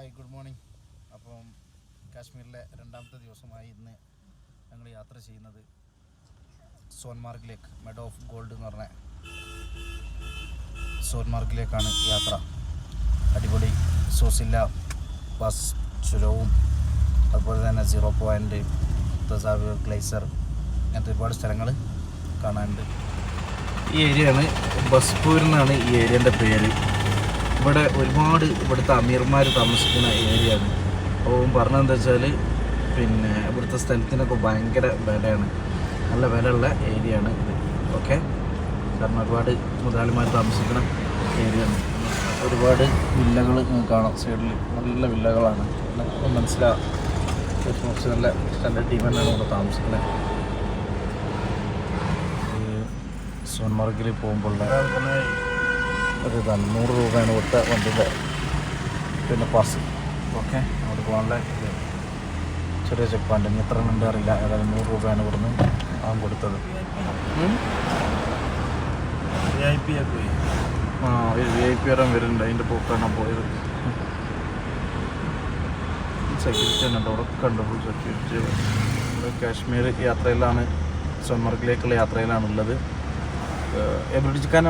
Hi good morning. അപ്പം കാശ്മീരിലെ രണ്ടാമത്തെ ദിവസമായി ഇന്ന് ഞങ്ങൾ യാത്ര ചെയ്യുന്നത് സോൻമാർഗിലേക്ക് മെഡ് ഓഫ് ഗോൾഡ് എന്ന് പറഞ്ഞ സോൻമാർഗിലേക്കാണ് യാത്ര. അടിപൊളി സോസില്ല ബസ് ചുരവും അതുപോലെ തന്നെ സീറോ പോയിന്റ് തസാവ് ഗ്ലേസർ അങ്ങനത്തെ ഒരുപാട് സ്ഥലങ്ങൾ കാണാനുണ്ട്. ഈ ഏരിയയാണ് ബസ്പൂർ എന്നാണ് ഈ ഏരിയന്റെ പേര്. ഇവിടെ ഒരുപാട് ഇവിടുത്തെ അമീർമാർ താമസിക്കുന്ന ഏരിയ ആണ് അപ്പോൾ പറഞ്ഞതെന്താ വെച്ചാൽ പിന്നെ ഇവിടുത്തെ സ്ഥലത്തിനൊക്കെ ഭയങ്കര വിലയാണ്. നല്ല വിലയുള്ള ഏരിയ ആണ് ഇത്. ഓക്കെ? കാരണം ഒരുപാട് മുതലാളിമാർ താമസിക്കുന്ന ഏരിയ ആണ് ഒരുപാട് വില്ലകൾ കാണാം സൈഡിൽ നല്ല വില്ലകളാണ്. മനസ്സിലാവും നല്ല സ്റ്റാൻഡേർഡ് ടീം തന്നെയാണ് ഇവിടെ താമസിക്കുന്നത് സോൺമാർഗിൽ പോകുമ്പോൾ ഒരു ഇതാണ്. നൂറ് രൂപയാണ് കൊടുത്ത വണ്ടിന്റെ പിന്നെ പാസ് ഓക്കെ അവിടെ പോകാനുള്ള ഇത്. ചെറിയ ചെക്ക് പോയിന്റ് ഇനി എത്ര ഉണ്ട് അറിയില്ല. ഏതായാലും നൂറ് രൂപയാണ് ഇവിടുന്ന് അവൻ കൊടുത്തത്. ഉം? ആ ഒരു വി ഐ പി വരാൻ വരുന്നുണ്ട്. അതിന്റെ പോക്കാണ് പോയത്. സെക്യൂരിറ്റി ഉണ്ട്. അവിടെ ഉണ്ട്. ഫുൾ സെക്യൂരിറ്റി കാശ്മീർ യാത്രയിലാണ്. സോൺമാർഗിലേക്കുള്ള യാത്രയിലാണ് ഉള്ളത് നമുക്ക് ചിക്കാൻ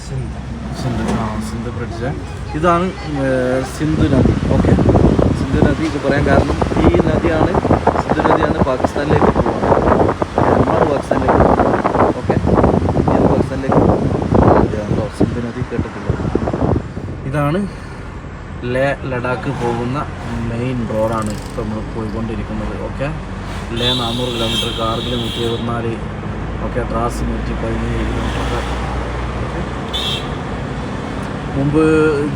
സിന്ധു. ആ സിന്ധു ബ്രിഡ്ജ്. ഇതാണ് സിന്ധു നദി. ഓക്കെ. സിന്ധു നദി ഇത് പറയാൻ കാരണം ഈ നദിയാണ് സിന്ധു നദിയാണ് പാകിസ്ഥാനിലേക്ക് പോകുന്നത്. പാകിസ്ഥാനിലേക്ക് ഓക്കെ. ഇന്ത്യ പാകിസ്ഥാനിലേക്ക് പോകുന്ന സിന്ധു നദി കേട്ടിട്ടില്ല. ഇതാണ് ലേ ലഡാക്ക് പോകുന്ന മെയിൻ റോഡാണ് ഇപ്പോൾ നമ്മൾ പോയിക്കൊണ്ടിരിക്കുന്നത്. ഓക്കെ. ലേ നാനൂറ് കിലോമീറ്റർ കാർഗിൽ നൂറ്റി എഴുപത്തിനാല് ഓക്കെ ദ്രാസ് നൂറ്റി പതിനേഴ് കിലോമീറ്റർ മുമ്പ്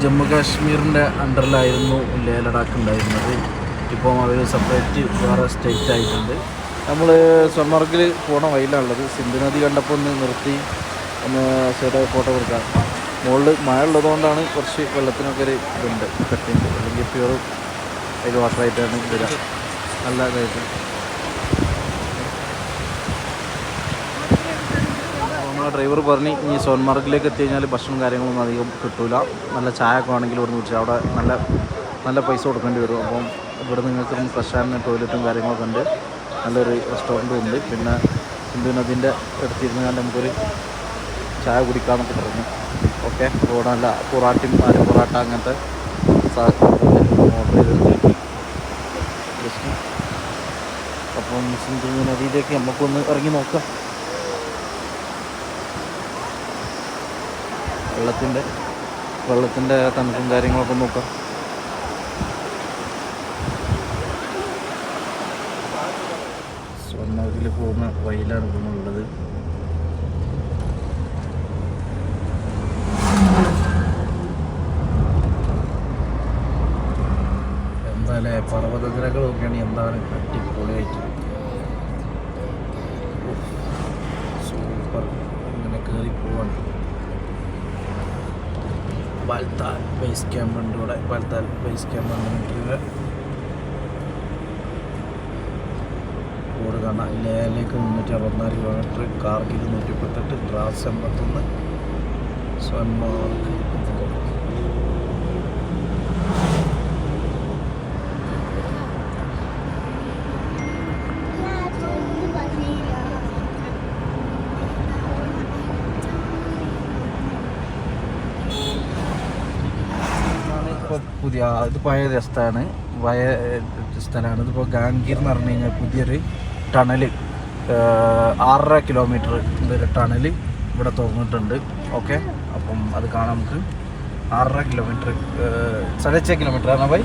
ജമ്മു കാശ്മീരിന്റെ അണ്ടറിലായിരുന്നു ലേ ലഡാക്ക് ഉണ്ടായിരുന്നത്. ഇപ്പം അവർ സെപ്പറേറ്റ് വേറെ സ്റ്റേറ്റ് ആയിട്ടുണ്ട്. നമ്മൾ സോൺമാർഗിൽ പോണ വഴിയിലാണുള്ളത്. സിന്ധു നദി കണ്ടപ്പോൾ ഒന്ന് നിർത്തി ഒന്ന് സൈഡായി ഫോട്ടോ കൊടുക്കാം. മുകളിൽ മഴ ഉള്ളതുകൊണ്ടാണ് കുറച്ച് വെള്ളത്തിനൊക്കെ ഒരു ഇതുണ്ട് കട്ടിയുണ്ട്. അല്ലെങ്കിൽ പ്യൂർ അതിൽ വാട്ടറായിട്ടാണ് വരിക. നല്ല ഇതായിട്ട്. നമ്മളെ ഡ്രൈവർ പറഞ്ഞു ഇനി സോൻമാർഗിലേക്ക് എത്തി കഴിഞ്ഞാൽ ഭക്ഷണം കാര്യങ്ങളൊന്നും അധികം കിട്ടൂല. നല്ല ചായ ഒക്കെ ആണെങ്കിൽ ഇവിടെ നിന്ന് അവിടെ നല്ല നല്ല പൈസ കൊടുക്കേണ്ടി വരും. അപ്പം ഇവിടെ നിങ്ങൾക്ക് ഫ്രഷ് ആൻഡ് ടോയ്ലറ്റും കാര്യങ്ങളൊക്കെ ഉണ്ട്. നല്ലൊരു റെസ്റ്റോറന്റും ഉണ്ട്. പിന്നെ സിന്ധു നദീന്റെ അടുത്തിരുന്ന് കണ്ട് നമുക്കൊരു ചായ കുടിക്കാമെന്നൊക്കെ പറഞ്ഞു. ഓക്കെ ഇവിടെ നല്ല പൊറാട്ടയും ആര് പൊറാട്ട അങ്ങനത്തെ ഓർഡർ ചെയ്തിട്ടുണ്ട്. അപ്പം സിന്ധു നദിയിലേക്ക് നമുക്കൊന്ന് ഇറങ്ങി നോക്കാം. വെള്ളത്തിന്റെ വെള്ളത്തിന്റെ തണുപ്പും കാര്യങ്ങളൊക്കെ നോക്കാം. സ്വർണത്തിൽ പോകുന്ന വഴിയിലാണ് പോകുന്നുള്ളത് എന്തായാലേ പർവതനിരകൾ നോക്കുകയാണെങ്കിൽ എന്താണ് അടിപൊളിയായിട്ട് സൂപ്പർ ഇങ്ങനെ കയറി പോവാണ് ബാൽത്താൽ ബേസ് ക്യാമ്പ് ഉണ്ട് ഇവിടെ പാലത്താൽ ബേസ് ക്യാമ്പ് അങ്ങനെ റോഡ് കാണാം. ലേയിലേക്ക് മുന്നൂറ്റി അറുപത്തിനാല് കിലോമീറ്റർ കാർഗിൽ നൂറ്റി മുപ്പത്തെട്ട് ദ്രാസ് എൺപത്തൊന്ന് സോൻമാർഗ് ഇപ്പോൾ പുതിയ ഇത് പഴയ രസ്ഥാണ് പഴയ സ്ഥലമാണ്. ഇതിപ്പോൾ ഗാംഗീർ എന്ന് പറഞ്ഞു കഴിഞ്ഞാൽ പുതിയൊരു ടണൽ ആറര കിലോമീറ്റർ ഒരു ടണൽ ഇവിടെ തുറന്നിട്ടുണ്ട്. ഓക്കെ? അപ്പം അത് കാണാം നമുക്ക്. ആറര കിലോമീറ്റർ സടച്ച കിലോമീറ്റർ ആണ് ബൈ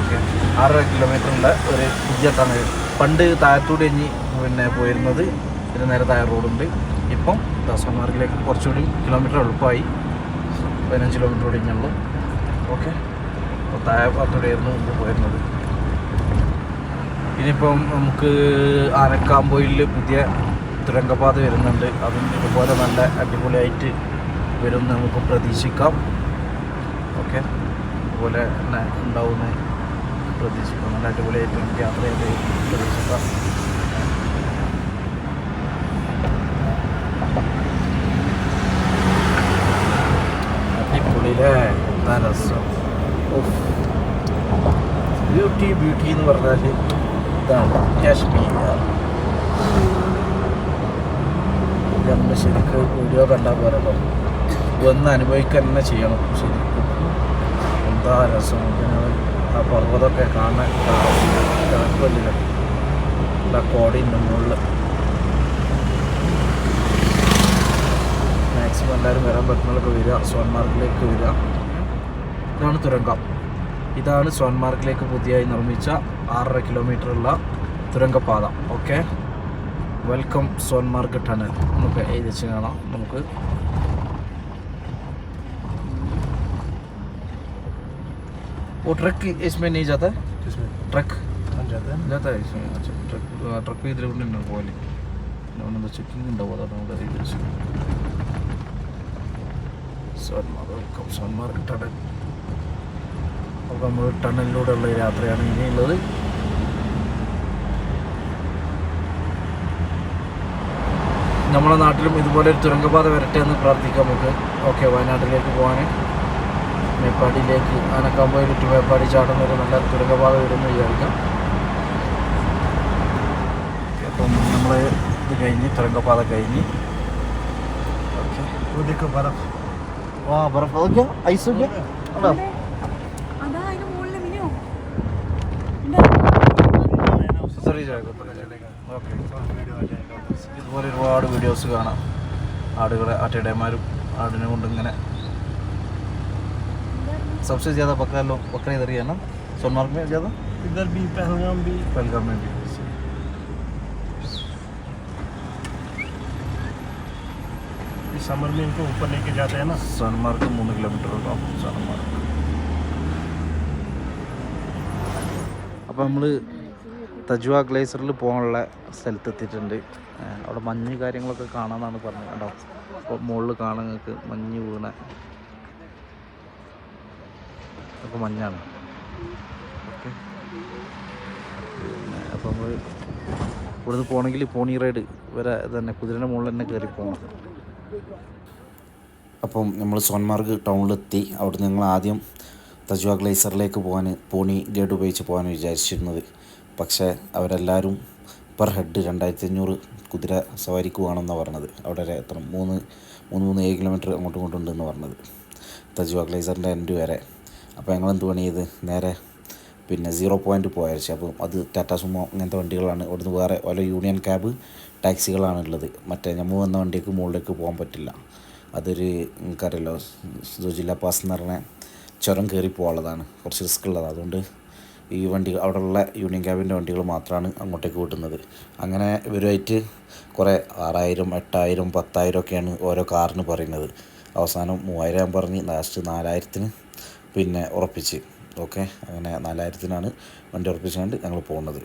ഓക്കെ. ആറര കിലോമീറ്ററിന്റെ ഒരു പുതിയ ടണൽ പണ്ട് താഴത്തൂടി കഴിഞ്ഞ് പിന്നെ പോയിരുന്നത് ഇതിന് നേരെ താഴെ റോഡുണ്ട്. ഇപ്പം ദാസന്മാർഗിലേക്ക് കുറച്ചുകൂടി കിലോമീറ്റർ എളുപ്പമായി. പതിനഞ്ച് കിലോമീറ്റർ ഇഞ്ഞുള്ളൂ ഓക്കെ. അപ്പോൾ താഴെ ഭാഗത്തൂടെയായിരുന്നു മുമ്പ് പോയിരുന്നത്. ഇനിയിപ്പം നമുക്ക് ആനക്കാമ്പോയിൽ പുതിയ തുരങ്കപാത വരുന്നുണ്ട്. അതും ഇതുപോലെ നല്ല അടിപൊളിയായിട്ട് വരും നമുക്ക് പ്രതീക്ഷിക്കാം. ഓക്കെ? അതുപോലെ തന്നെ ഉണ്ടാവുമെന്ന് പ്രതീക്ഷിക്കാം. നല്ല അടിപൊളിയായിട്ട് യാത്ര ചെയ്ത് പ്രതീക്ഷിക്കാം അടിപൊളിയിലെ എന്താ രസം ബ്യൂട്ടി എന്ന് പറഞ്ഞാൽ ഇതാണ് കാശ്മീർ. നമ്മൾ ശരിക്കും വീഡിയോ കണ്ടാൽ പോരല്ലോ ഒന്ന് അനുഭവിക്കുക തന്നെ ചെയ്യണം ശരിക്കും. എന്താ രസം? ഇങ്ങനെ ആ പർവതമൊക്കെ കാണാൻ കുഴപ്പമില്ല എല്ലാ കോടയുണ്ട് മുകളിൽ മാക്സിമം എല്ലാവരും വരാൻ പറ്റുന്നവരൊക്കെ വരിക. സോൺമാർഗിലേക്ക് വരിക. ഇതാണ് തുരങ്കം. ഇതാണ് സോൻമാർഗിലേക്ക് പുതിയതായി നിർമ്മിച്ച ആറര കിലോമീറ്റർ ഉള്ള തുരങ്കപാത ഓക്കെ വെൽക്കം സോൻമാർഗ് ടണൽ നമുക്ക് എഴുതി വെച്ച് കാണാം നമുക്ക് वो ट्रक इसमें नहीं जाता है किसमें ट्रक बन जाता है जाता है इसमें अच्छा ट्रक ट्रक ഇതിൽ കൊണ്ടുണ്ട് പോലെ അതുകൊണ്ട് ചെക്കിംഗ് ഉണ്ടാവും അതാണ് നമ്മുടെ ഇത് സോൻമാർഗ് വെൽക്കം സോൻമാർഗ് ടണൽ അപ്പോൾ നമ്മൾ ടണലിലൂടെയുള്ള യാത്രയാണ് ഇനിയുള്ളത്. നമ്മുടെ നാട്ടിലും ഇതുപോലെ ഒരു തുരങ്കപാത വരട്ടെ എന്ന് പ്രാർത്ഥിക്കാം നമുക്ക്. ഓക്കെ വയനാട്ടിലേക്ക് പോകാൻ. മേപ്പാടിയിലേക്ക് ആനക്കാമ്പോയിൽ ഇട്ട് മേപ്പാടി ചാടുന്ന ഒരു നല്ല തുരങ്കപാത വരുമെന്ന് വിചാരിക്കാം. അപ്പം നമ്മൾ ഇത് കഴിഞ്ഞ് തുരങ്കപാത കഴിഞ്ഞ്. ഓക്കെ ബർഫ് ആ ബർഫ് ഓക്കെ ഐസ് ഓക്കെ വീഡിയോസ് കാണാം ആടുകളെ ആട്ടിടയന്മാരും ആടിനെ കൊണ്ട് ഇങ്ങനെ सबसे ज़्यादा बकरा लोग बकरा इधर ही है ना सोनमार्ग में ज़्यादा इधर भी पहलगाम भी पहलगाम में भी इस समर में इनको ऊपर लेके जाते हैं ना സോൺമാർഗ് മൂന്ന് കിലോമീറ്റർ ഉണ്ടാവും സോൺമാർഗ് അപ്പോൾ നമ്മൾ തജുവ ഗ്ലേസറിൽ പോകാനുള്ള സ്ഥലത്ത് എത്തിയിട്ടുണ്ട് അവിടെ മഞ്ഞ് കാര്യങ്ങളൊക്കെ കാണാമെന്നാണ് പറഞ്ഞത് കേട്ടോ അപ്പോൾ മുകളിൽ കാണാൻ നിങ്ങൾക്ക് മഞ്ഞ് വീണ അപ്പോൾ മഞ്ഞാണ്. ഓക്കെ. അപ്പോൾ നമ്മൾ ഇവിടുന്ന് പോകണമെങ്കിൽ പോണി റൈഡ്. വരെ തന്നെ കുതിരയുടെ മുകളിൽ തന്നെ കയറി പോകണം. അപ്പം നമ്മൾ സോൻമാർഗ് ടൗണിലെത്തി. അവിടുന്ന് ഞങ്ങൾ ആദ്യം തജുവ ഗ്ലേസറിലേക്ക് പോകാൻ പോണി ഗൈഡ് ഉപയോഗിച്ച് പോകാൻ വിചാരിച്ചിരുന്നത്. പക്ഷേ അവരെല്ലാവരും പെർ ഹെഡ് രണ്ടായിരത്തി അഞ്ഞൂറ് കുതിര സവാരിക്ക് പറഞ്ഞത് അവിടെ എത്ര മൂന്ന് മൂന്ന് മൂന്ന് ഏഴ് കിലോമീറ്റർ അങ്ങോട്ടും ഇങ്ങോട്ടും ഉണ്ടെന്ന് പറഞ്ഞത് തജു അഗ്ലൈസറിന്റെ എൻഡ് വരെ അപ്പോൾ ഞങ്ങൾ എന്ത് പണി ചെയ്ത് നേരെ പിന്നെ സീറോ പോയിന്റ് പോയച്ചു അപ്പോൾ അത് ടാറ്റ സുമോ അങ്ങനത്തെ വണ്ടികളാണ് അവിടുന്ന് വേറെ ഓരോ യൂണിയൻ ക്യാബ് ടാക്സികളാണ് ഉള്ളത് മറ്റേ നമ്മൾ വന്ന വണ്ടിക്ക് മുകളിലേക്ക് പോകാൻ പറ്റില്ല അതൊരു നിങ്ങൾക്കറിയാലോ സുജില്ല പാസ് എന്ന് പറഞ്ഞ ചുരം കയറി പോകാനുള്ളതാണ് കുറച്ച് റിസ്ക് ഉള്ളതാണ് അതുകൊണ്ട് ഈ വണ്ടി അവിടെയുള്ള യൂണിയൻ ക്യാബിന്റെ വണ്ടികൾ മാത്രമാണ് അങ്ങോട്ടേക്ക് വിടുന്നത്. അങ്ങനെ ഇവരുമായിട്ട് കുറേ ആറായിരം എട്ടായിരം പത്തായിരം ഒക്കെയാണ് ഓരോ കാറിന് പറയുന്നത്. അവസാനം മൂവായിരം പറഞ്ഞ് ലാസ്റ്റ് നാലായിരത്തിന് പിന്നെ ഉറപ്പിച്ച്. ഓക്കെ? അങ്ങനെ നാലായിരത്തിനാണ് വണ്ടി ഉറപ്പിച്ചുകൊണ്ട് ഞങ്ങൾ പോകുന്നത്.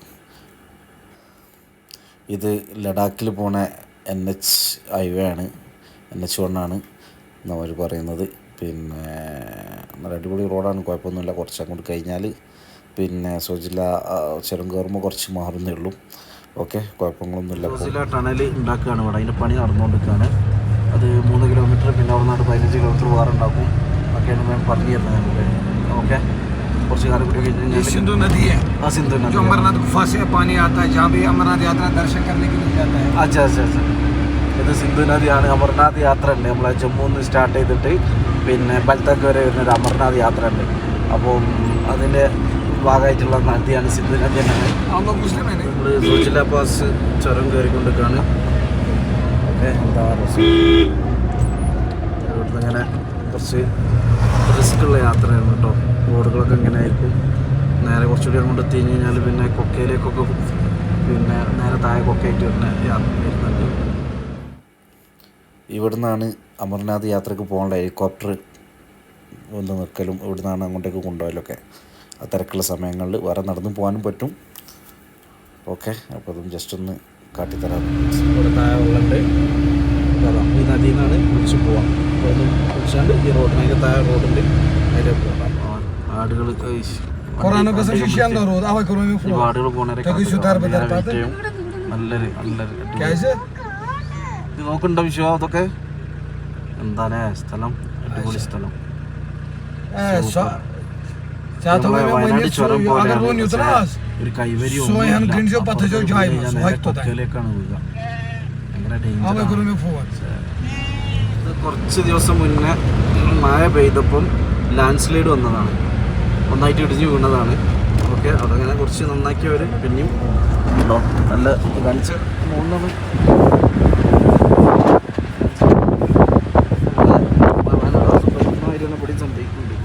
ഇത് ലഡാക്കിൽ പോണ എൻ എച്ച് ഹൈവേ ആണ്. എൻ എച്ച് വണ്ണാണ് നമ്മൾ പറയുന്നത്. പിന്നെ നല്ല അടിപൊളി റോഡാണ് കുഴപ്പമൊന്നുമില്ല. കുറച്ച് അങ്ങോട്ട് കഴിഞ്ഞാൽ പിന്നെ സോജില ആ, ചുരം കയറുമ്പോൾ കുറച്ച് മാറുന്നേ ഉള്ളൂ ഓക്കെ കുഴപ്പങ്ങളൊന്നുമില്ല സോജില ടണൽ ഉണ്ടാക്കുകയാണ് ഇവിടെ അതിൻ്റെ പണി നടന്നുകൊണ്ടിരിക്കുകയാണ് അത് മൂന്ന് കിലോമീറ്റർ പിന്നെ അവിടെ നിന്ന് പതിനഞ്ച് കിലോമീറ്റർ വേറെ ഉണ്ടാക്കും ഒക്കെയാണ് ഞാൻ പറഞ്ഞു തരുന്നത് ഞങ്ങൾക്ക് ഓക്കെ കുറച്ച് കാലം കൂടി ये കഴിഞ്ഞാൽ सिंधु नदी है ആ സിന്ധു നദി. जो अमरनाथ गुफा से पानी आता है जहाँ भी अमरनाथ यात्रा दर्शन करने के लिए जाता है അച്ഛാ അച്ഛാ അച്ഛാ ഇത് സിന്ധു നദിയാണ് അമർനാഥ് യാത്ര ഉണ്ട് നമ്മളെ ജമ്മു നിന്ന് സ്റ്റാർട്ട് ചെയ്തിട്ട് പിന്നെ ബൽത്തക്ക് വരെ വരുന്ന ഒരു അമർനാഥ് യാത്ര ഉണ്ട് അപ്പം അതിൻ്റെ ഭാഗമായിട്ടുള്ള നദിയാണ് സിന്ധു നദി നമ്മൾ പാസ് ചുരം കയറിക്കൊണ്ടിരിക്കുകയാണ്. എന്താ ഇവിടുന്ന് ഇങ്ങനെ കുറച്ച് റിസ്ക് ഉള്ള യാത്രയാണ് കേട്ടോ. റോഡുകളൊക്കെ ഇങ്ങനെ ആയിരിക്കും. നേരെ കുറച്ചുകൂടി കൊണ്ട് എത്തി കഴിഞ്ഞാൽ പിന്നെ കൊക്കയിലേക്കൊക്കെ പിന്നെ നേരെ താഴെ കൊക്കയായിട്ട് വരുന്ന യാത്ര ഇവിടുന്നാണ് അമർനാഥ് യാത്രയ്ക്ക് പോകാനുള്ള ഹെലികോപ്റ്റർ ഒന്ന് നിൽക്കലും ഇവിടുന്നാണ് അങ്ങോട്ടേക്ക് കൊണ്ടുപോകലൊക്കെ. തിരക്കുള്ള സമയങ്ങളിൽ വേറെ നടന്നു പോകാനും പറ്റും. ഓക്കെ അപ്പോൾ അതും ജസ്റ്റ് ഒന്ന് കാട്ടിത്തരാം. ഇവിടെ താഴെ വെള്ളമുണ്ട് അതാ ഈ നദിയിൽ നിന്നാണ് കുളിച്ച് പോവാം ഇവിടുന്ന് കുളിച്ചാണ്ട് ഈ റോഡിന് അതിന്റെ താഴെ റോഡുണ്ട് അതിന്റെ പോകാം ആടുകൾ നല്ലൊരു നല്ലൊരു ഇത് നോക്കണ്ടോ വിശ്വ അതൊക്കെ? എന്താണ് സ്ഥലം? അടിപൊളി സ്ഥലം. ഒരു കൈവരി കുറച്ച് ദിവസം മുന്നേ മഴ പെയ്തപ്പം ലാൻഡ് സ്ലൈഡ് വന്നതാണ് ഒന്നായിട്ട് ഇടിഞ്ഞ് വീണതാണ് ഓക്കെ അതങ്ങനെ കുറച്ച് നന്നാക്കിയവർ പിന്നെയും ഉണ്ടോ നല്ല കാണിച്ച് മൂന്നാണ് പിടി സംഭവിക്കുന്നുണ്ട്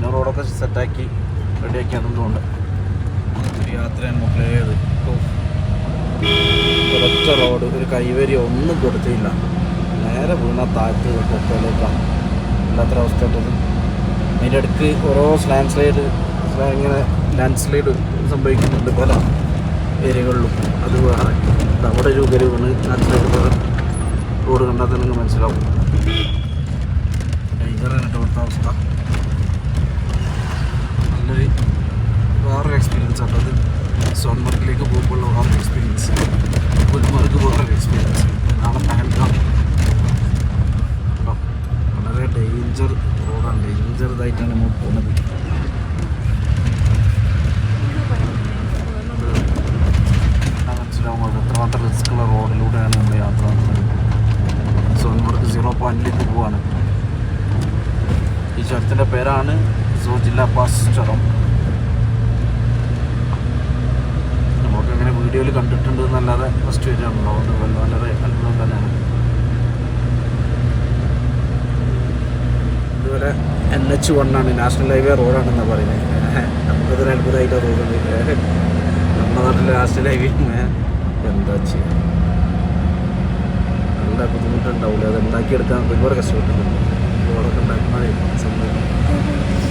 പിന്നെ റോഡൊക്കെ സെറ്റാക്കി റെഡിയാക്കി അതുകൊണ്ട് ഒരു യാത്രയാണ് മുകളിലേത് ഒരൊറ്റ റോഡ് ഒരു കൈവരി ഒന്നും കൊടുത്തില്ല. നേരെ വീണ താഴ്ത്തി കൊക്കയിലേക്കാണ് ഇല്ലാത്ത അവസ്ഥ ഇട്ടത് അതിന്റെ ഇടയ്ക്ക് ഓരോ സ്ലാൻഡ് സ്ലൈഡ് ഇങ്ങനെ ലാൻഡ് സ്ലൈഡ് സംഭവിക്കുന്നുണ്ട് പല ഏരിയകളിലും. അത് വേറെ. നമ്മുടെ ഒരു ഉപരി വീണ് ലാൻഡ് സ്ലൈഡ് വേറെ റോഡ് കണ്ടാൽ തന്നെ മനസ്സിലാവും. ഡേഞ്ചറാണ് കേട്ടോ ഇവിടുത്തെ അവസ്ഥ നല്ലൊരു വേറൊരു എക്സ്പീരിയൻസ് ആണ്. അത് സോൺമർഗിലേക്ക് പോകുമ്പോഴുള്ള വേറൊരു എക്സ്പീരിയൻസ് ഗുൽമർഗ് വേറൊരു എക്സ്പീരിയൻസ് നാളെ പഹൽഗാം. വളരെ ഡേഞ്ചർ റോഡാണ് ഡേഞ്ചർ ഇതായിട്ടാണ് നമ്മൾ പോകുന്നത്. മനസ്സിലാവും. എത്രമാത്രം റിസ്ക്കുള്ള റോഡിലൂടെയാണ് നമ്മൾ യാത്ര സോൺമാർഗ് സീറോ പോയിന്റിലേക്ക് പോവാണ്. ഈ ചുരത്തിന്റെ പേരാണ് സോജില്ല പാസ് ചുരം നമുക്ക് അങ്ങനെ വീഡിയോയിൽ കണ്ടിട്ടുണ്ട് എന്നല്ലാതെ ഫസ്റ്റ് വെച്ചാണല്ലോ അതുകൊണ്ട് വളരെ അത്ഭുതം തന്നെയാണ്. ഇതുവരെ എൻ എച്ച് വൺ ആണ്. നാഷണൽ ഹൈവേ റോഡാണെന്നാണ് പറയുന്നത്. നമുക്കതൊരു അത്ഭുതമായിട്ട് തോന്നുന്നത്. നമ്മുടെ നാട്ടിലെ നാഷണൽ ഹൈവേ എന്താ ചെയ്യുക നല്ല ബുദ്ധിമുട്ടുണ്ടാവില്ല അത് ഉണ്ടാക്കിയെടുക്കാൻ ഒരുപാട് കഷ്ടപ്പെട്ടിട്ടുണ്ട്. റോഡൊക്കെ ഉണ്ടാക്കുന്നതേ സംഭവം.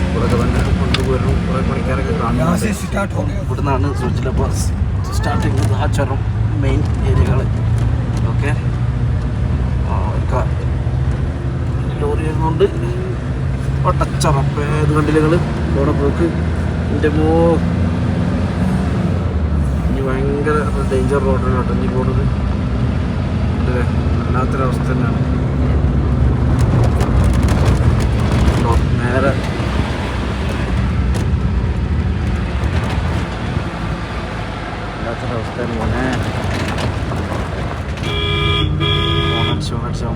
ഇവിടെ തന്നെ കൊണ്ടുപോയിരുന്നു കുറെ പണിക്കാരൊക്കെ കാണുന്നു ഇവിടുന്നാണ് സൂചിലപ്പോൾ സ്റ്റാർട്ട് ചെയ്യുന്നത് ആ ചുരം മെയിൻ ഏരിയകൾ ഓക്കെ ലോറി കൊണ്ട് ഒട്ടച്ചറപ്പ് ഏത് കണ്ടില്ലുകൾ ഇവിടെ പോക്ക്. എന്റെ മോ. ഇനി ഭയങ്കര ഡേഞ്ചർ റോഡാണ് കേട്ടോ ഇനി പോണത്. അല്ലേ? വല്ലാത്തൊരവസ്ഥ തന്നെയാണ്. ഉണ്ടോ? നേരെ വല്ലാത്തൊരവസ്ഥയാണ് മോനെ ഫോണടിച്ചോ അടിച്ചോ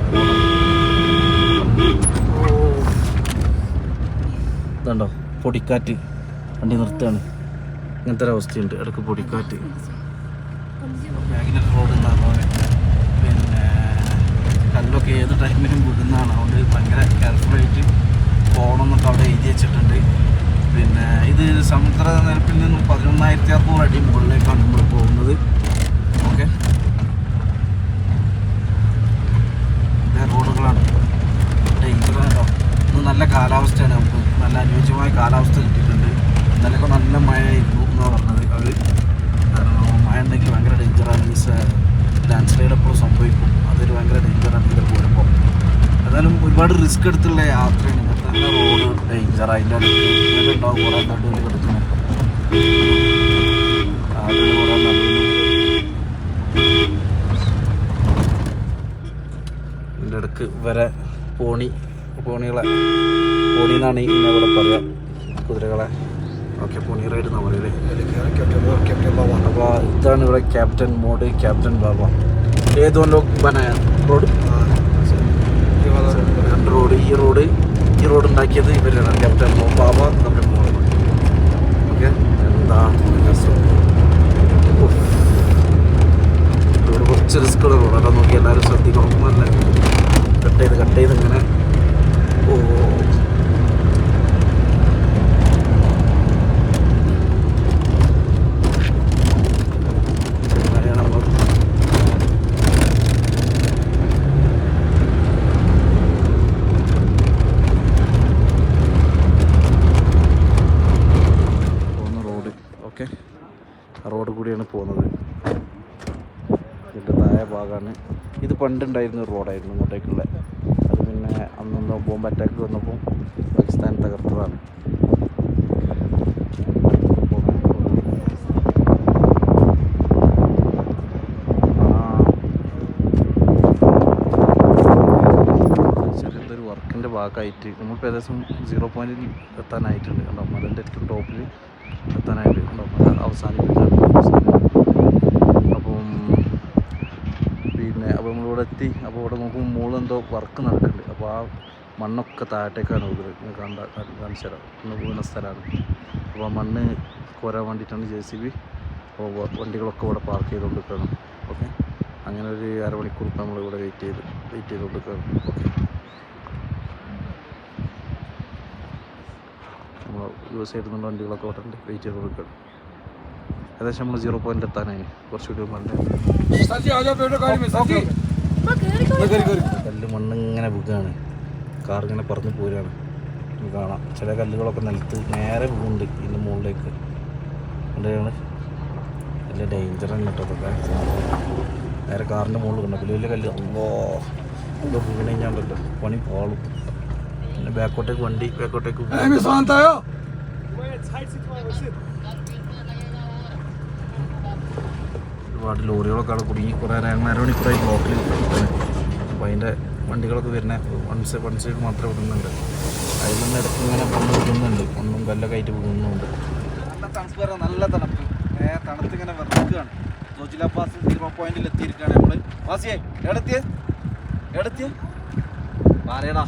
ഇതുണ്ടോ പൊടിക്കാറ്റ്. വണ്ടി നിർത്തുകയാണ്. ഇങ്ങനത്തെ ഒരു അവസ്ഥയുണ്ട്. ഇടയ്ക്ക് പൊടിക്കാറ്റ്. റോഡ് പിന്നെ കല്ലൊക്കെ ഏത് ടൈമിലും വിടുന്നതാണ്. അതുകൊണ്ട് ഭയങ്കര കെയർഫുള്ളായിട്ട് പോകണം എന്നൊക്കെ അവിടെ എഴുതി വെച്ചിട്ടുണ്ട്. പിന്നെ ഇത് സമുദ്ര നിരപ്പിൽ നിന്നും പതിനൊന്നായിരത്തി അറുന്നൂറ് അടി മുകളിലേക്കാണ് നമ്മൾ പോകുന്നത്. ഓക്കെ. റോഡുകളാണ്. ഡേഞ്ചറാണോ ഇന്ന് നല്ല കാലാവസ്ഥയാണ്. നമുക്ക് നല്ല അനുയോജ്യമായ കാലാവസ്ഥ കിട്ടിയിട്ടുണ്ട്. ഇന്നലെയൊക്കെ നല്ല മഴയായിരുന്നു എന്നാണ് പറഞ്ഞത് അവർ മഴ ഉണ്ടെങ്കിൽ ഭയങ്കര ഡേഞ്ചറാണ് ഈ ലാൻഡ് സ്ലൈഡ് എപ്പോഴും സംഭവിക്കും. അതൊരു ഭയങ്കര ഡേഞ്ചറാണ് ഇതിൽ പോരുമ്പോൾ. എന്നാലും ഒരുപാട് റിസ്ക് എടുത്തുള്ള നല്ല ടീച്ചർ അതിന്റെ ഉണ്ടാവും കുറേ നടുവിൽ കിടക്കുന്നു. ആളുകൾ ഇടയ്ക്ക് വരെ പോണി പോണികളെ പോണി എന്നാണ് ഇങ്ങനെ ഇവിടെ പറയാം. കുതിരകളെ ഓക്കെ പോണി റൈഡ് എന്നാ പറയുന്നത് അപ്പോൾ ഇതാണ് ഇവിടെ ക്യാപ്റ്റൻ മോഡ് ക്യാപ്റ്റൻ ബാബ. ഏതോ ലോക്ക് ബനായ റോഡ്? റോഡ് ഈ റോഡ് ഈ റോഡ് ഉണ്ടാക്കിയത് ഇവരാണ് ക്യാപ്റ്റൻ മോ ബാബ നമ്മുടെ മോഹൻ ഓക്കെ? എന്താ? റോഡ് കുറച്ച് റിസ്ക് ഉള്ള റോഡ് അതാ നോക്കി എല്ലാവരും ശ്രദ്ധിക്കണം. നല്ല. കട്ട് ചെയ്ത് കട്ട് ചെയ്ത് ഇങ്ങനെ. ഓ ഇങ്ങനെയാണ് നമ്മൾ പോകുന്ന റോഡ് ഓക്കെ ആ റോഡ് കൂടിയാണ് പോകുന്നത് ഇതിന്റെ താഴെ ഭാഗമാണ് ഇത് പണ്ടുണ്ടായിരുന്ന ഒരു റോഡായിരുന്നു ഇങ്ങോട്ടേക്കുള്ള അത് പിന്നെ അന്നൊന്ന് ബോംബ് അറ്റാക്ക് വന്നപ്പോൾ പാകിസ്ഥാൻ തകർത്തതാണ്. വർക്കിന്റെ ഭാഗം ഭാഗമായിട്ട് നമ്മളിപ്പോൾ ഏകദേശം സീറോ പോയിന്റിൽ എത്താനായിട്ടുണ്ട്. കണ്ടോ? മലന്റെ ഏറ്റവും ടോപ്പിൽ എത്താനായിട്ട് കണ്ടോ? മല അവസാനിപ്പിക്കാൻ പിന്നെ നമ്മളിവിടെ എത്തി അപ്പോൾ ഇവിടെ നോക്കുമ്പോൾ എന്തോ വർക്ക് നടക്കുന്നുണ്ട്. അപ്പോൾ ആ മണ്ണൊക്കെ താഴത്തേക്കാണ് നിങ്ങൾ കണ്ട കാണിച്ചു തരാം. ഒന്ന് വീണ സ്ഥലമാണ്. അപ്പോൾ ആ മണ്ണ് കോരാൻ വേണ്ടിയിട്ടാണ് ജെ സി ബി അപ്പോൾ വണ്ടികളൊക്കെ ഇവിടെ പാർക്ക് ചെയ്തുകൊണ്ടിരിക്കുകയാണ്. ഓക്കെ അങ്ങനെ ഒരു അരമണിക്കൂർ നമ്മൾ ഇവിടെ വെയിറ്റ് ചെയ്ത് വെയിറ്റ് ചെയ്തുകൊണ്ടിരിക്കുകയാണ്. ഓക്കെ നമ്മൾ യു എസ് ആയിരുന്നുള്ള വണ്ടികളൊക്കെ ഇവിടെ ഉണ്ട്. വെയിറ്റ് ചെയ്ത് കൊടുക്കുകയാണ് ഏകദേശം നമ്മൾ സീറോ പോയിന്റ് എത്താനായി. കുറച്ചുകൂടി മണ്ണ് കല്ല് മണ്ണിങ്ങനെ വിൽക്കുകയാണ് കാർ ഇങ്ങനെ പറന്ന് പോരാണ്. കാണാം. ചില കല്ലുകളൊക്കെ നിലത്ത് നേരെ പോകുന്നുണ്ട് ഇതിന്റെ മുകളിലേക്ക്. അതുകൊണ്ടാണ് നല്ല ഡേഞ്ചർ ആണ് കേട്ടോ അതൊക്കെ നേരെ കാറിന്റെ മുകളിൽ കണ്ടു വലിയ വലിയ കല്ല്. അല്ലോ എന്തോ വീണ് കഴിഞ്ഞാണ്ടല്ലോ. പണി പോളും. പിന്നെ ബാക്കോട്ടേക്ക് വണ്ടി ബാക്കോട്ടേക്ക് ഒരുപാട് ലോറികളൊക്കെ അവിടെ കുടുങ്ങി. കുറേ നേരം അരമണിക്കൂറായി ബ്ലോക്കിൽ നിൽക്കുന്നത് അപ്പോൾ അതിന്റെ വണ്ടികളൊക്കെ വരുന്ന വൺ സൈഡ് വൺ സൈഡ് മാത്രമേ വിടുന്നുണ്ട് അതിൽ നിന്ന് ഇടയ്ക്ക് ഇങ്ങനെ പണ്ട് വിടുന്നുണ്ട്. ഒന്നും കല്ലൊക്കെ കയറ്റി വിടുന്നുണ്ട്. നല്ല തണുപ്പ് നല്ല തണുപ്പ്. ഏ തണുത്ത് ഇങ്ങനെ വിറക്കുകയാണ്. സോജില പാസ് സീറോ പോയിന്റിൽ എത്തിയിരിക്കുകയാണ് നമ്മൾ വാസിയെ എവിടെത്തിയേ എവിടെത്തിയേ പറയടാ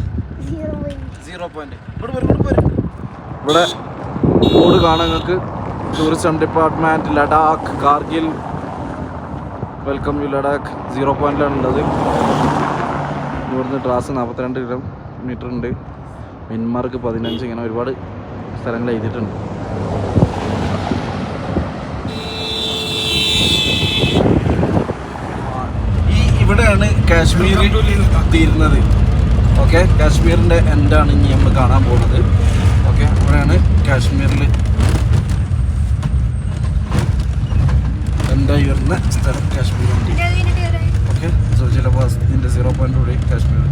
സീറോ പോയിന്റ് ഇവിടെ വരും ഇവിടെ വരും. ഇവിടെ ബോർഡ് കാണാൻ നിങ്ങൾക്ക് tourism department Ladakh Kargil welcome you Ladakh. Zero പോയിന്റിലാണ് ഉള്ളത് ഇവിടുന്ന് ട്രാസ് നാൽപ്പത്തിരണ്ട് കിലോ മീറ്റർ ഉണ്ട്. മിൻമാർക്ക് പതിനഞ്ച്. ഇങ്ങനെ ഒരുപാട് സ്ഥലങ്ങൾ എഴുതിയിട്ടുണ്ട്. ഈ ഇവിടെയാണ് കാശ്മീർ തീരുന്നത്. ഓക്കെ? കാശ്മീരിന്റെ എൻഡാണ് ഇനി നമ്മൾ കാണാൻ പോകുന്നത്. ഓക്കെ? ഇവിടെയാണ് കാശ്മീരിൽ എൻഡായി വരുന്ന സ്ഥലം കേറാം. ഓക്കെ സോ ചിലപ്പോൾ ഇതിന്റെ സീറോ പോയിന്റ് കൂടി കാശ്മീർ.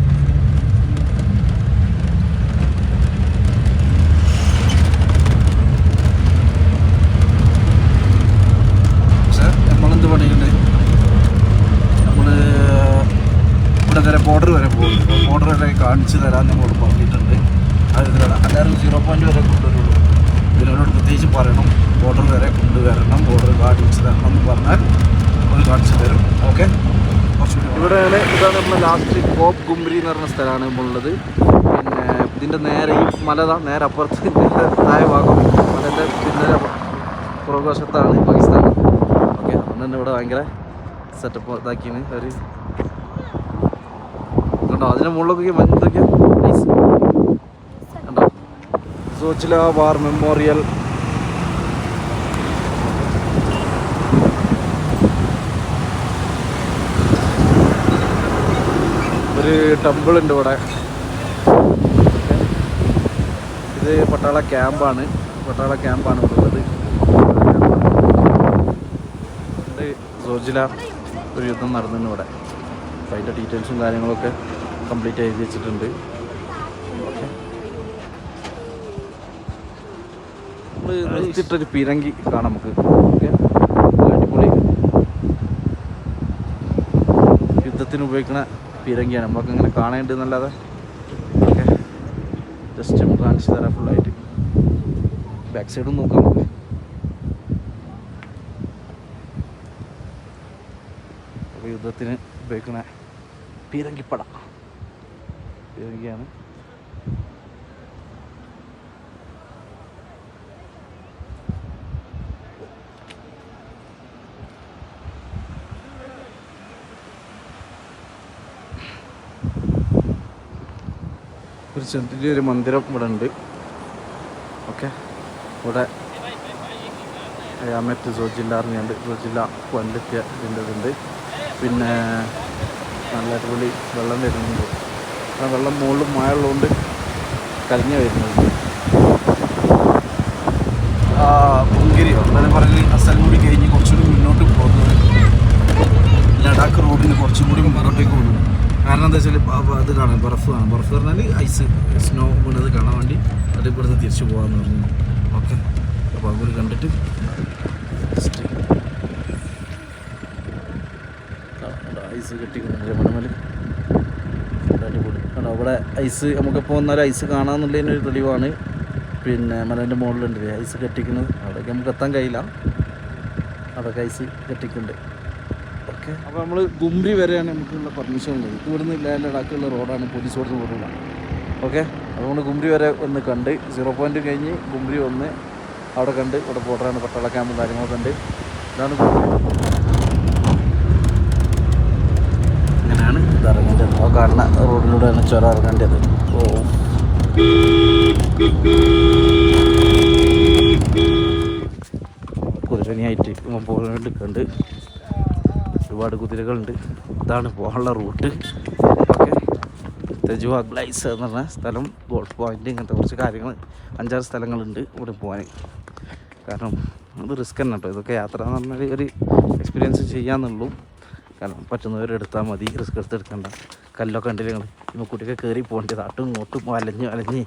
നമ്മളെന്ത് പണിയുണ്ട്? നമ്മൾ ഇവിടെ വരെ ബോർഡർ വരെ പോകും ബോർഡർ വരെ കാണിച്ചു തരാൻ നമ്മളോട് പറഞ്ഞിട്ടുണ്ട്. അത് ഇതിലാണ് എല്ലാവരും സീറോ പോയിന്റ് വരെ കൊണ്ടുവരുള്ളൂ. ഇതിനോട് പ്രത്യേകിച്ച് പറയണം. ബോർഡർ വരെ കൊണ്ടുവരണം ബോർഡർ കാണിച്ചു തരണം എന്ന് പറഞ്ഞാൽ അത് കാണിച്ചു തരും. ഓക്കെ ഇവിടെയാണ് ഇതാണ് നമ്മുടെ ലാസ്റ്റ് കോപ്പ് ഗുംബ്രി എന്ന് പറഞ്ഞ സ്ഥലമാണ് നമ്മളുള്ളത് പിന്നെ ഇതിന്റെ നേരെ ഈ മലതാ നേരെ അപ്പുറത്ത് ഇതിന്റെ താഴെ ഭാഗം. മലന്റെ പിന്നലെ പുറകുവശത്താണ് പാകിസ്ഥാൻ. ഓക്കെ അതുകൊണ്ട് തന്നെ ഇവിടെ ഭയങ്കര സെറ്റപ്പ് ഇതാക്കിയാണ് ഒരു കണ്ടോ? അതിന്റെ മുകളിലൊക്കെ എന്തൊക്കെയാണ് കണ്ടോ? സോച്ചില വാർ മെമ്മോറിയൽ ഒരു ടെമ്പിൾ ഉണ്ട് ഇവിടെ. ഇത് പട്ടാള ക്യാമ്പാണ് പട്ടാള ക്യാമ്പാണ് ഇവിടെ ഉള്ളത്. സോജില ഒരു യുദ്ധം നടന്നു ഇവിടെ. അപ്പോൾ അതിന്റെ ഡീറ്റെയിൽസും കാര്യങ്ങളൊക്കെ കംപ്ലീറ്റ് എഴുതി വെച്ചിട്ടുണ്ട്. ഓക്കെ പിരങ്കി കാണാം നമുക്ക്. ഓക്കെ? അടിപൊളി. യുദ്ധത്തിന് ഉപയോഗിക്കുന്ന പിരങ്കിയാണ് നമ്മളൊക്കെ ഇങ്ങനെ കാണേണ്ടതെന്നല്ലാതെ ഓക്കെ ജസ്റ്റ് നമുക്ക് കാണിച്ചു തരാം ഫുള്ളായിട്ട് ബാക്ക് സൈഡും നോക്കാം നമുക്ക്. യുദ്ധത്തിന് ഉപയോഗിക്കുന്ന പീരങ്കിപ്പട. പീരങ്കിയാണ്. ഒരു ചെറിയൊരു മന്ദിരം ഇവിടെ ഉണ്ട്. ഓക്കെ. ഇവിടെ അമേറ്റ് സോജില്ല അറിഞ്ഞുണ്ട് സോജില്ല കൊല്ലെത്തിയ ഇതിന്റെ ഇതുണ്ട്. പിന്നെ നല്ല അടിപൊളി വെള്ളം വരുന്നുണ്ട്. ആ വെള്ളം മുകളിൽ മഴ ഉള്ളതുകൊണ്ട് കലിഞ്ഞ വരുന്നുണ്ട് അതെ അങ്ങനെ പറഞ്ഞ് അസൽമുടി കഴിഞ്ഞ് കുറച്ചുകൂടി മുന്നോട്ട് പോകുന്നത്. ലഡാക്ക് റോഡിന് കുറച്ചും കൂടി മുന്നോട്ടേക്ക് പോകുന്നു. കാരണം എന്താ വെച്ചാൽ അത് കാണാം ബർഫ് കാണാം. ബർഫ് പറഞ്ഞാൽ ഐസ്. സ്നോ വീണത് കാണാൻ വേണ്ടി അത് ഇവിടുന്ന് തിരിച്ചു പോകാമെന്ന് പറഞ്ഞു. ഓക്കെ. അപ്പോൾ അവർ കണ്ടിട്ട് ഐസ് കെട്ടി മണമല. അടിപൊളി. കണ്ടോ അവിടെ ഐസ് നമുക്കിപ്പോൾ വന്നാൽ ഐസ് കാണാമെന്നുള്ളതിനൊരു തെളിവാണ്. പിന്നെ മലേന്റെ മുകളിലുണ്ട് ഐസ് കെട്ടിക്കുന്നത്. അവിടേക്ക് നമുക്ക് എത്താൻ കഴിയില്ല. അവിടെ ഐസ് കെട്ടിക്കുന്നുണ്ട്. ഓക്കെ. അപ്പോൾ നമ്മൾ ഗുംരി വരെയാണ് നമുക്കുള്ള പെർമിഷൻ ഉള്ളത്. ഇവിടുന്ന് ഇല്ലാതെ ലഡാക്കുള്ള റോഡാണ് പോലീസ് റോഡ് റോഡാണ് ഓക്കെ? അതുകൊണ്ട് കുമ്പി വരെ ഒന്ന് കണ്ട് സീറോ പോയിന്റ് കഴിഞ്ഞ് കുമ്പി ഒന്ന് അവിടെ കണ്ട് ഇവിടെ പോട്ടറാണ് പട്ടാള ക്യാമ്പും കാര്യങ്ങളൊക്കെ ഉണ്ട്. ഇതാണ് അങ്ങനെയാണ് ഇത് ഇറങ്ങേണ്ടത്. ആ കാണുന്ന റോഡിലൂടെയാണ് ചുരം ഇറങ്ങേണ്ടത്. ഓ. കുതിരനിയായിട്ട് കണ്ട് ഒരുപാട് കുതിരകളുണ്ട്. ഇതാണ് പോകാനുള്ള റൂട്ട്. തെജുവ ഗ്ലൈസ് എന്ന് പറഞ്ഞ സ്ഥലം ഗോൾഫ് പോയിന്റ് ഇങ്ങനത്തെ കുറച്ച് കാര്യങ്ങൾ. അഞ്ചാറ് സ്ഥലങ്ങളുണ്ട് ഇവിടെ പോകാൻ കാരണം അത് റിസ്ക് തന്നെ കേട്ടോ. ഇതൊക്കെ യാത്ര എന്ന് പറഞ്ഞാൽ ഒരു എക്സ്പീരിയൻസ് ചെയ്യാന്നുള്ളൂ. കാരണം പറ്റുന്നവരെടുത്താൽ മതി റിസ്ക് എടുത്ത് എടുക്കണ്ട. കല്ലൊക്കെ നിങ്ങൾ ഇന്ന് കുട്ടിയൊക്കെ കയറി പോകേണ്ടത്. അട്ടും ഇങ്ങോട്ടും അലഞ്ഞ് അലഞ്ഞ്.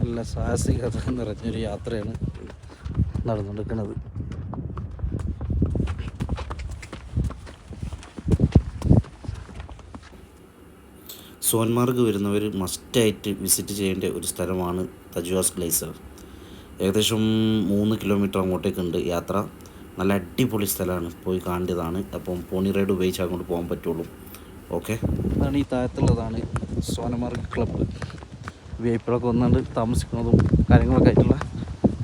നല്ല സാഹസികത നിറഞ്ഞൊരു യാത്രയാണ് നടന്നുകൊണ്ടിരിക്കുന്നത്. സോൻമാർഗ് വരുന്നവർ മസ്റ്റായിട്ട് വിസിറ്റ് ചെയ്യേണ്ട ഒരു സ്ഥലമാണ് തജുവാസ് ഗ്ലേസർ. ഏകദേശം മൂന്ന് കിലോമീറ്റർ അങ്ങോട്ടേക്കുണ്ട് യാത്ര. നല്ല അടിപൊളി സ്ഥലമാണ്. പോയി കാണേണ്ടതാണ്. അപ്പം പോണി റൈഡ് ഉപയോഗിച്ച് അങ്ങോട്ട് പോകാൻ പറ്റുള്ളൂ. ഓക്കെ? അതാണ് ഈ താഴത്തുള്ളതാണ് സോനമാർഗ് ക്ലബ്ബ്. വി ഐ വന്നുകൊണ്ട് താമസിക്കുന്നതും കാര്യങ്ങളൊക്കെ ആയിട്ടുള്ള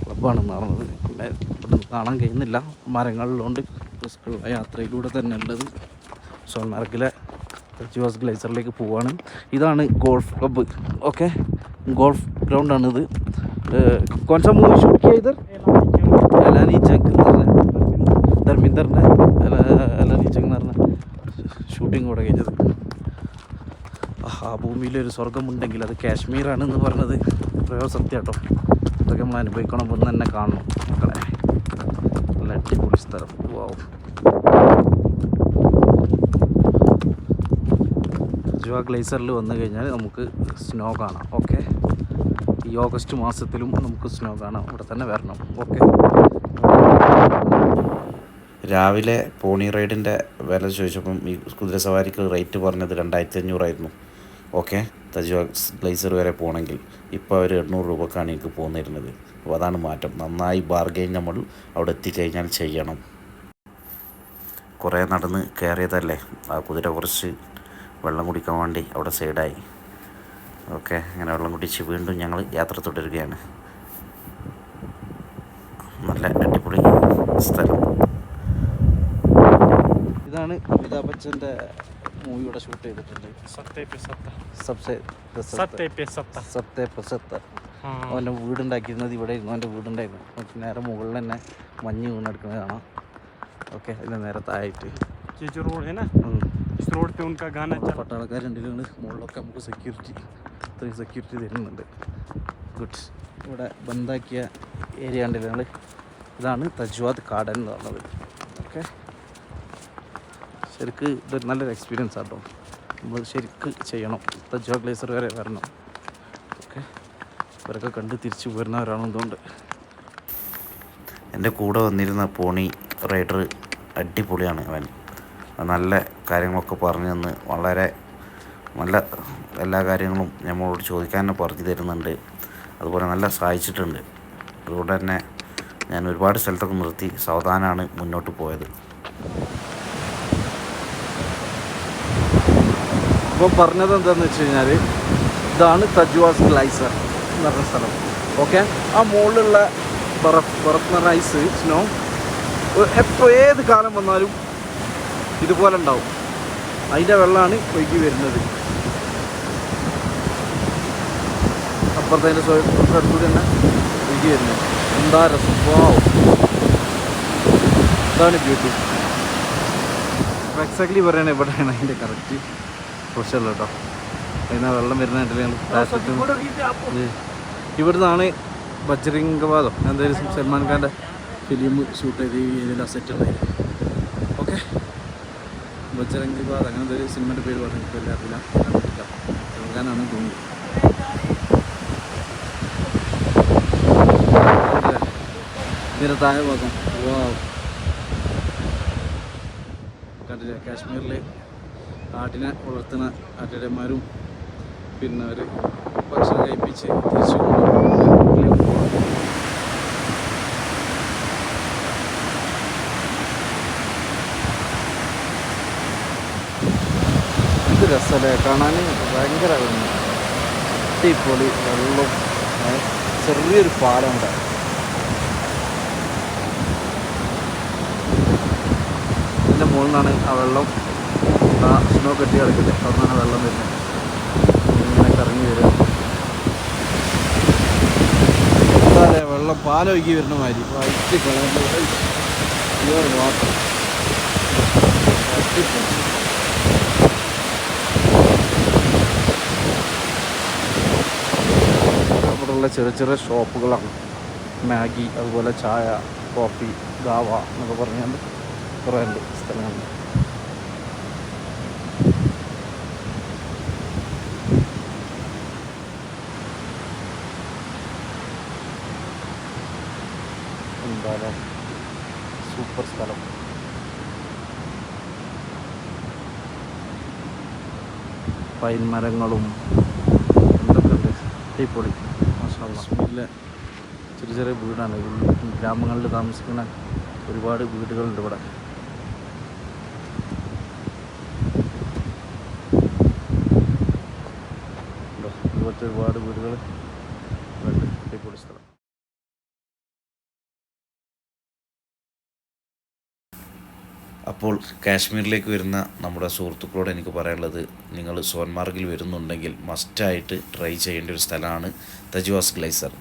ക്ലബ്ബാണ് നടന്നത്. പിന്നെ ഇവിടെ കാണാൻ കഴിയുന്നില്ല. മരങ്ങളിലുണ്ട് യാത്രയിലൂടെ തന്നെ ഉള്ളത് സോൻമാർഗിലെ ജിവാസ് ഗ്ലേസറിലേക്ക് പോവാണ്. ഇതാണ് ഗോൾഫ് ക്ലബ്ബ്. ഓക്കെ? ഗോൾഫ് ഗ്രൗണ്ടാണിത്. കോൺസ മൂവി ഷൂട്ട് ചെയ്ത് അലാനി ചങ്ക് ധർമ്മീന്ദറിന്റെ അലാനി ചങ്ക് എന്ന് ഷൂട്ടിംഗ് കൂടെ കഴിഞ്ഞത്. ആ ഭൂമിയിലൊരു സ്വർഗമുണ്ടെങ്കിൽ അത് കാശ്മീരാണെന്ന് പറഞ്ഞത്. പ്രയോ സത്യം കേട്ടോ ഇതൊക്കെ നമ്മൾ അനുഭവിക്കണം എന്ന് തന്നെ കാണണം. മക്കളെ. നല്ല അടിപൊളി സ്ഥലം. വാവും ജുവ ഗ്ലേസറിൽ വന്നു കഴിഞ്ഞാൽ നമുക്ക് സ്നോ കാണാം. ഓക്കെ ഈ ഓഗസ്റ്റ് മാസത്തിലും നമുക്ക് സ്നോ കാണാം. ഇവിടെ തന്നെ വരണം. ഓക്കെ രാവിലെ പോണി റൈഡിന്റെ വില ചോദിച്ചപ്പം ഈ കുതിര സവാരിക്ക് റേറ്റ് പറഞ്ഞത് രണ്ടായിരത്തി അഞ്ഞൂറായിരുന്നു ഓക്കെ തജുവ ഗ്ലേസർ വരെ പോകണമെങ്കിൽ ഇപ്പോൾ അവർ എണ്ണൂറ് രൂപക്കാണ് എനിക്ക് പോന്നിരുന്നത്. അപ്പോൾ അതാണ് മാറ്റം. നന്നായി ബാർഗെയിൻ നമ്മൾ അവിടെ എത്തിക്കഴിഞ്ഞാൽ ചെയ്യണം. കുറേ നടന്ന് കയറിയതല്ലേ ആ കുതിര കുറച്ച് വെള്ളം കുടിക്കാൻ വേണ്ടി അവിടെ സൈഡായി. ഓക്കെ അങ്ങനെ വെള്ളം കുടിച്ച് വീണ്ടും ഞങ്ങൾ യാത്ര തുടരുകയാണ്. നല്ല അടിപൊളി സ്ഥലം. ഇതാണ് അമിതാഭ് ബച്ചന്റെ മൂവിയുടെ ഷൂട്ട് ചെയ്തിട്ടുണ്ട്. അവന്റെ വീടുണ്ടാക്കിയിരുന്നത് ഇവിടെ ഇരുന്നു അവന്റെ വീടുണ്ടായിരുന്നു. നമുക്ക് നേരെ മുകളിൽ തന്നെ മഞ്ഞ് വീണെടുക്കുന്നത് കാണാം. ഓക്കെ അതിന്റെ നേരെ താഴായിട്ട് इस रोड पे उनका गाना അവിടെ चल പട്ടാളക്കാരുണ്ട് മുകളിലൊക്കെ നമുക്ക് സെക്യൂരിറ്റി ഇത്രയും സെക്യൂരിറ്റി തരുന്നുണ്ട് ഗുഡ് ഇവിടെ ബന്ധാക്കിയ ഏരിയ ഉണ്ടല്ലോ ഞങ്ങൾ ഇതാണ് തജ്വാദ് ഗാർഡൻ എന്ന് പറഞ്ഞത് ഓക്കെ ശരിക്ക് ഇതൊരു നല്ലൊരു എക്സ്പീരിയൻസ് ആട്ടോ നമ്മൾ ശരിക്ക് ചെയ്യണം തജ്വാദ് ഗ്ലേസർ വരെ വരണം ഓക്കെ ഇവരൊക്കെ കണ്ട് തിരിച്ചു പോരുന്നവരാണെന്നുകൊണ്ട് എൻ്റെ കൂടെ വന്നിരുന്ന പോണി റൈഡർ അടിപൊളിയാണ് അവൻ നല്ല കാര്യങ്ങളൊക്കെ പറഞ്ഞു തന്ന് വളരെ നല്ല എല്ലാ കാര്യങ്ങളും നമ്മളോട് ചോദിക്കാൻ തന്നെ പറഞ്ഞു തരുന്നുണ്ട്. അതുപോലെ നല്ല സഹായിച്ചിട്ടുണ്ട്. അതുകൊണ്ട് തന്നെ ഞാൻ ഒരുപാട് സ്ഥലത്തൊക്കെ നിർത്തി സാവധാനമാണ് മുന്നോട്ട് പോയത്. അപ്പോൾ പറഞ്ഞത് എന്താണെന്ന് വെച്ച് കഴിഞ്ഞാൽ ഇതാണ് തജ്വാസ് ഗ്ലൈസർ എന്ന് പറഞ്ഞ സ്ഥലം. ഓക്കെ ആ മുകളിലുള്ള ബറഫ് ഐസ് സ്നോ എപ്പോൾ ഏത് കാലം വന്നാലും ഇതുപോലെ ഉണ്ടാവും. അതിന്റെ വെള്ളമാണ് ഒഴുകി വരുന്നത്. അപ്പുറത്തതിന്റെ അതിന്റെ തൊട്ടടുത്തൂടെ തന്നെ ഒഴുകി വരുന്നത്. എന്താ രസം? വാവ് ഇതാണ് ബ്യൂട്ടി എക്സാക്ട്ലി പറയണേ ഇവിടെയാണ് അതിന്റെ കറക്റ്റ് പ്രശ്നമല്ല കേട്ടോ. അതിനാ വെള്ളം വരുന്നതിന്റെ ഇവിടുന്നാണ് ബജ്രിംഗവാദം. എന്തായാലും സൽമാൻ ഖാന്റെ ഫിലിം ഷൂട്ട് ചെയ്ത് ഈ അസെറ്റ് ഉണ്ടായി ഉണ്ടായത്. ഓക്കെ ബജ്രംഗിബാദ് അങ്ങനത്തെ ഒരു സിനിമയുടെ പേര് പറഞ്ഞിട്ടില്ല അറിയില്ല കണ്ടിട്ടില്ല സൽമാൻ ഖാനാണ് തോന്നുന്നത് ഇതിന്റെ താഴെ ഭാഗം. വാ കാശ്മീരിലെ ആട്ടിനെ വളർത്തുന്ന ആട്ടിടന്മാരും പിന്നെ ഒരു ഭക്ഷണം കഴിപ്പിച്ച് തിരിച്ചു കൊണ്ടുപോകും രസമല്ലേ കാണാൻ ഭയങ്കര. അടിപൊളി വെള്ളം ചെറിയൊരു പാലം ഇവിടെ ഇതിന്റെ മുകളിൽ നിന്നാണ് ആ വെള്ളം. ആ സ്നോ കെട്ടി കിടക്കില്ലേ അവിടെ നിന്നാണ് വെള്ളം വരുന്നത്. ഇങ്ങനെ കറങ്ങി വരിക. അതെ വെള്ളം പാലൊഴുകി വരുന്ന മാതിരി. വൈറ്റ് കളറിൽ മാത്രം അടിപൊളി. ഇവിടെയുള്ള ചെറിയ ചെറിയ ഷോപ്പുകളാണ്. മാഗി അതുപോലെ ചായ കോഫി ഗാവ എന്നൊക്കെ പറഞ്ഞാൽ കുറേ ഉണ്ട് സ്ഥലങ്ങളിൽ സൂപ്പർ സ്ഥലം. പൈൻ മരങ്ങളും എന്തൊക്കെ ഉണ്ട് അടിപൊളി. കാശ്മീരിലെ ചെറിയ ചെറിയ വീടാണ്. ഗ്രാമങ്ങളിൽ താമസിക്കുന്ന ഒരുപാട് വീടുകളുണ്ട് ഇവിടെ. ഒരുപാട് വീടുകൾ ഉണ്ട് അടിപൊളി സ്ഥലം അപ്പോൾ കാശ്മീരിലേക്ക് വരുന്ന നമ്മുടെ സുഹൃത്തുക്കളോട് എനിക്ക് പറയാനുള്ളത് നിങ്ങൾ സോൻമാർഗിൽ വരുന്നുണ്ടെങ്കിൽ മസ്റ്റായിട്ട് ട്രൈ ചെയ്യേണ്ട ഒരു സ്ഥലമാണ് തജുവാസ് ഗ്ലൈസർ.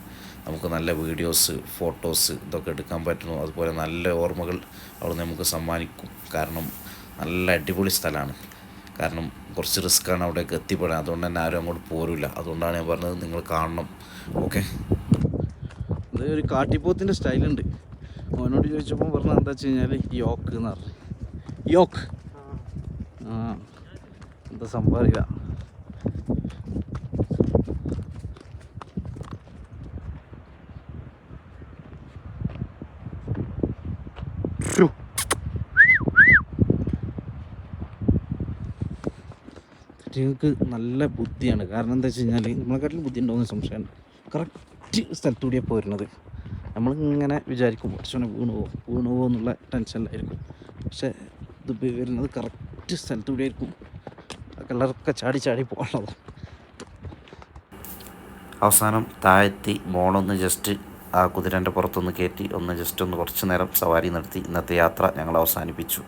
നമുക്ക് നല്ല വീഡിയോസ് ഫോട്ടോസ് ഇതൊക്കെ എടുക്കാൻ പറ്റുന്നു. അതുപോലെ നല്ല ഓർമ്മകൾ അവിടെ നമുക്ക് സമ്മാനിക്കും. കാരണം നല്ല അടിപൊളി സ്ഥലമാണ്. കാരണം കുറച്ച് റിസ്ക്കാണ് അവിടേക്ക് എത്തിപ്പെടാൻ. അതുകൊണ്ട് തന്നെ ആരും അങ്ങോട്ട് പോരില്ല അതുകൊണ്ടാണ് ഞാൻ പറഞ്ഞത് നിങ്ങൾ കാണണം. ഓക്കെ ഒരു കാട്ടിപ്പോത്തിന്റെ സ്റ്റൈലുണ്ട് അവനോട് ചോദിച്ചപ്പോൾ പറഞ്ഞത് എന്താ വെച്ച് കഴിഞ്ഞാൽ യോക്ക് എന്ന് പറഞ്ഞു. യോക്ക് എന്താ സംഭവം അറിയില്ല. കുട്ടികൾക്ക് നല്ല ബുദ്ധിയാണ്. കാരണം എന്താ വെച്ച് കഴിഞ്ഞാൽ നമ്മളെക്കാട്ടിലും ബുദ്ധി ഉണ്ടോയെന്ന് സംശയമാണ്. കറക്റ്റ് സ്ഥലത്തൂടിയാണ് പോരുന്നത് നമ്മളിങ്ങനെ വിചാരിക്കും കുറച്ചുകൂടെ വീണു പോകും വീണു പോകുമെന്നുള്ള ടെൻഷനിലായിരിക്കും പക്ഷേ ഇത് വരുന്നത് കറക്റ്റ് സ്ഥലത്തൂടെ ആയിരിക്കും കളറൊക്കെ ചാടി ചാടി പോകാനുള്ളത് അവസാനം താഴ്ത്തി മോളൊന്ന് ജസ്റ്റ് ആ കുതിരന്റെ പുറത്തൊന്ന് കയറ്റി ഒന്ന് ജസ്റ്റ് ഒന്ന് കുറച്ച് നേരം സവാരി നടത്തി ഇന്നത്തെ യാത്ര ഞങ്ങൾ അവസാനിപ്പിച്ചു.